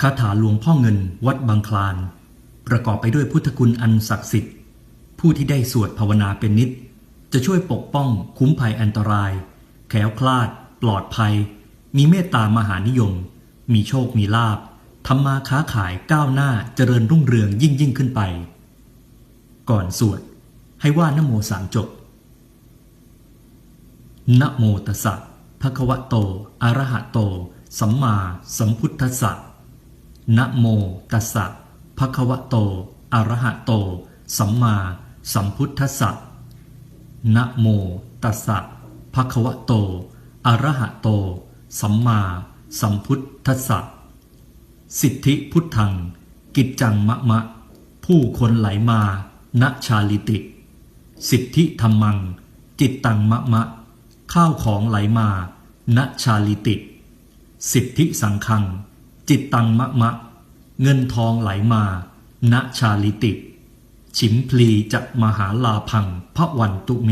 คาถาหลวงพ่อเงินวัดบางคลาน ประกอบไปด้วยพุทธคุณอันศักดิ์สิทธิ์ ผู้ที่ได้สวดภาวนาเป็นนิด จะช่วยปกป้องคุ้มภัยอันตราย แขวคลาด ปลอดภัย มีเมตตามหานิยม มีโชคมีลาบทำมาค้าขายก้าวหน้าเจริญรุ่งเรืองยิ่งยิ่งขึ้นไป ก่อนสวด ให้ว่านโมสามจบนะโมตัสสะภะคะวะโต อะระหะโต สัมมาสัมพุทธัสสะ นะโมตัสสะภะคะวะโต อะระหะโต สัมมาสัมพุทธัสสะนะโมตัสสะภะคะวะโต อะระหะโต สัมมาสัมพุทธัสสะสิทธิพุทธัง กิจจังมะมะ ผู้คนไหลมา ณ ชาลิติ สิทธิธรรมัง จิตตังมะมะ ข้าวของไหลมา ณ ชาลิติ สิทธิสังคัง จิตตังมะมะ เงินทองไหลมาณชาลิติ ฉิมพลีจะมหาลาพังพระวันตุเม